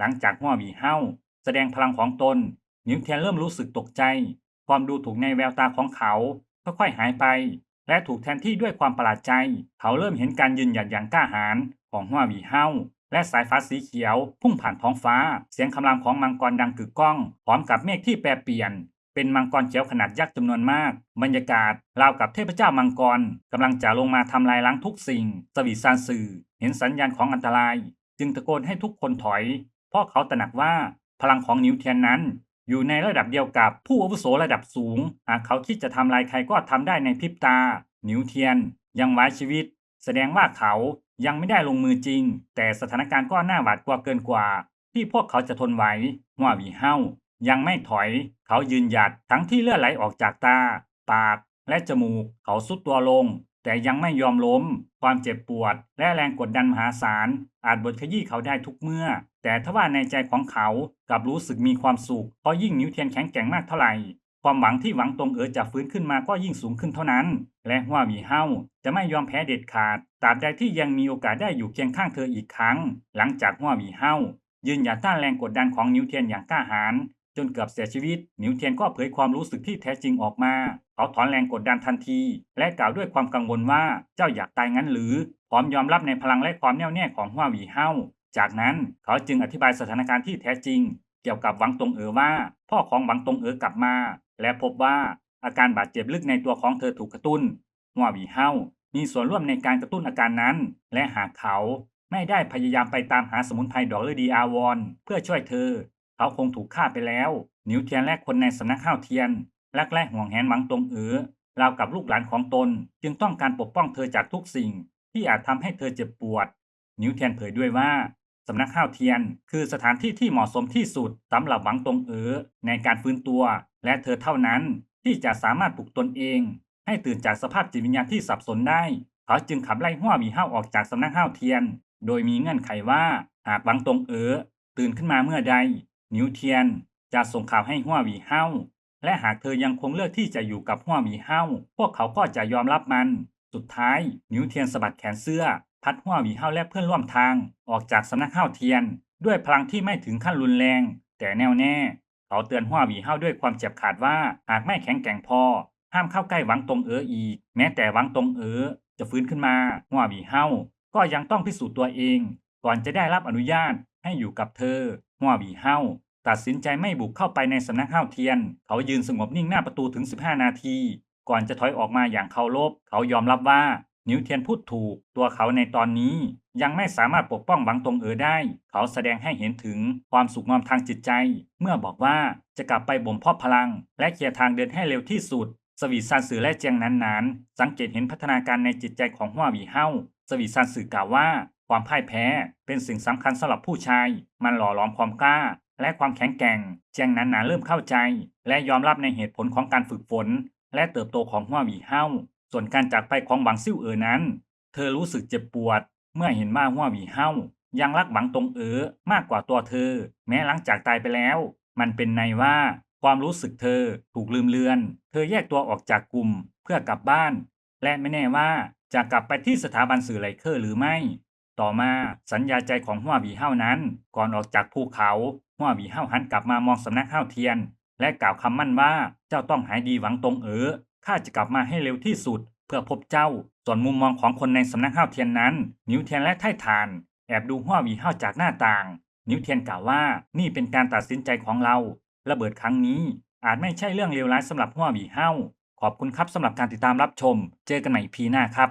หลังจากหัวหวีเฮาแสดงพลังของตนหนิวเทียนเริ่มรู้สึกตกใจ ความดูถูกในแววตาของเขาค่อยๆหายไป และถูกแทนที่ด้วยความประหลาดใจ เขาเริ่มเห็นการยืนหยัดอย่างกล้าหาญของหัวหวีเฮาและสายฟ้าสีเขียว พุ่งผ่านท้องฟ้า เสียงคำรามของมังกรดังกึกก้อง พร้อมกับเมฆที่แปรเปลี่ยน เป็นมังกรเขียวขนาดยักษ์จำนวนมาก บรรยากาศราวกับเทพเจ้ามังกรกำลังจะลงมาทำลายล้างทุกสิ่ง สวีซานสื่อ เห็นสัญญาณของอันตราย จึงตะโกนให้ทุกคนถอย เพราะเขาตระหนักว่าพลังของนิวเทียนนั้น อยู่ในระดับเดียวกับผู้อาวุโสระดับสูง หากเขาคิดจะทำลายใครก็ทำได้ในพริบตา นิวเทียน ยังไว้ชีวิต แสดงว่าเขายังไม่ได้ลงมือจริง แต่สถานการณ์ก็น่าหวาดกลัวเกินกว่า ที่พวกเขาจะทนไหวหัววีเฮายังไม่ถอย เขายืนหยัดทั้งที่เลือดไหลออกจากตา ปากและจมูก เขาสุดตัวลง แต่ยังไม่ยอมล้ม ความเจ็บปวด และแรงกดดันมหาศาล อาจบดขยี้เขาได้ทุกเมื่อ แต่ทว่าในใจของเขากลับรู้สึกมีความสุข เพราะยิ่งนิ้วเทียนแข็งแกร่งมากเท่าไหร่ ความหวังที่หวังตรงเอ๋อจะฟื้นขึ้นมาก็ยิ่งสูงขึ้นเท่านั้น และหัวหวีเฮาจะไม่ยอมแพ้เด็ดขาด ตราบใดที่ยังมีโอกาสได้อยู่เคียงข้างเธออีกครั้ง หลังจากหัวหวีเฮายืนหยัดต้านแรงกดดันของนิ้วเทียนอย่างกล้าหาญ จนเกือบเสียชีวิต หนิวเทียนก็เผยความรู้สึกที่แท้จริงออกมา เขาถอนแรงกดดันทันที และกล่าวด้วยความกังวลว่าเจ้าอยากตายงั้นหรือ พร้อมยอมรับในพลังและความแน่วแน่ของหัวหวีเฮาจากนั้นเขาจึงอธิบายสถานการณ์ที่แท้จริง เกี่ยวกับหวังตงเอ๋อว่า พ่อของหวังตงเอ๋อกลับมา และพบว่าอาการบาดเจ็บลึกในตัวของเธอถูกกระตุ้นหัวหวีเฮามีส่วนร่วมในการกระตุ้นอาการนั้น และหากเขาไม่ได้พยายามไปตามหาสมุนไพรดอกฤดีอาวรเพื่อช่วยเธอ เขาคงถูกฆ่าไปแล้วนิวเทียนและคนในสำนักข้าวเทียนรักและห่วงแหนหวังตรงเอ๋อราวกับลูกหลานของตน จึงต้องการปกป้องเธอจากทุกสิ่ง ที่อาจทำให้เธอเจ็บปวด นิวเทียนเผยด้วยว่าสำนักข้าวเทียน คือสถานที่ที่เหมาะสมที่สุดสำหรับหวังตรงเอ๋อในการฟื้นตัว และเธอเท่านั้นที่จะสามารถปลุกตนเอง ให้ตื่นจากสภาพจิตวิญญาณที่สับสนได้ เขาจึงขับไล่หัวหมีเห้าออกจากสำนักข้าวเทียน โดยมีเงื่อนไขว่าหากหวังตรงเอ๋อตื่นขึ้นมาเมื่อใด นิวเทียนจะส่งข่าวให้หัวหวีเห้าและหากเธอยังคงเลือกที่จะอยู่กับหัวหมีเห้าพวกเขาก็จะยอมรับมัน สุดท้าย นิวเทียนสะบัดแขนเสื้อ พัดหัวหวีเห้าและเพื่อนร่วมทาง ออกจากสำนักข้าเทียน ด้วยพลังที่ไม่ถึงขั้นรุนแรง แต่แน่วแน่ เขาเตือนหัวหวีเห้าด้วยความเจ็บขาดว่าหากไม่แข็งแกร่งพอ ห้ามเข้าใกล้หวังตรงเอ๋ออีก แม้แต่หวังตรงเอ๋อจะฟื้นขึ้นมาหัวหวีเห้าก็ยังต้องพิสูจน์ตัวเอง ก่อนจะได้รับอนุญาต ให้อยู่กับเธอหัวหวีเห้าตัดสินใจไม่บุกเข้าไปในสำนักข้าวเทียน เขายืนสงบนิ่งหน้าประตูถึง 15 นาที ก่อนจะถอยออกมาอย่างเคารพเขายอมรับว่านิวเทียนพูดถูก ตัวเขาในตอนนี้ ยังไม่สามารถปกป้องหวังตรงเออได้ เขาแสดงให้เห็นถึงความสุขงอมทางจิตใจ เมื่อบอกว่าจะกลับไปบ่มเพาะพลัง และเคลียร์ทางเดินให้เร็วที่สุด สวีซานสือและเจียงนั้นนานสังเกตเห็นพัฒนาการในจิตใจของหัววีเฮาสวีซานสือกล่าวว่า ความพ่ายแพ้เป็นสิ่งสำคัญสำหรับผู้ชาย มันหล่อหลอมความกล้า และความแข็งแกร่งเจียงนั้นนาเริ่มเข้าใจ และยอมรับในเหตุผลของการฝึกฝน และเติบโตของหัวหวีเฮ้าส่วนการจากไปของหวังซิ่วเอ๋อนั้น เธอรู้สึกเจ็บปวด เมื่อเห็นว่าหัวหวีเฮ้ายังรักหวังตรงเอ๋อมากกว่าตัวเธอ แม้หลังจากตายไปแล้ว มันเป็นในว่าความรู้สึกเธอถูกลืมเลือน เธอแยกตัวออกจากกลุ่มเพื่อกลับบ้าน และไม่แน่ว่าจะกลับไปที่สถาบันสื่อไลเคอร์หรือไม่ ต่อมาสัญญาใจของหัวหวีเฮ้านั้น ก่อนออกจากภูเขาหัวหวีเฮ้าหันกลับมามองสำนักเฮ้าเทียน และกล่าวคำมั่นว่าเจ้าต้องหายดีหวังตรงเอ๋อข้าจะกลับมาให้เร็วที่สุด เพื่อพบเจ้า ส่วนมุมมองของคนในสำนักเฮ้าเทียนนั้น นิ้วเทียนและไททาน แอบดูหัวหวีเฮ้าจากหน้าต่าง นิ้วเทียนกล่าวว่านี่เป็นการตัดสินใจของเรา ระเบิดครั้งนี้ อาจไม่ใช่เรื่องเลวร้ายสำหรับหัวหวีเฮ้าขอบคุณครับสำหรับการติดตามรับชม เจอกันใหม่พีหน้าครับ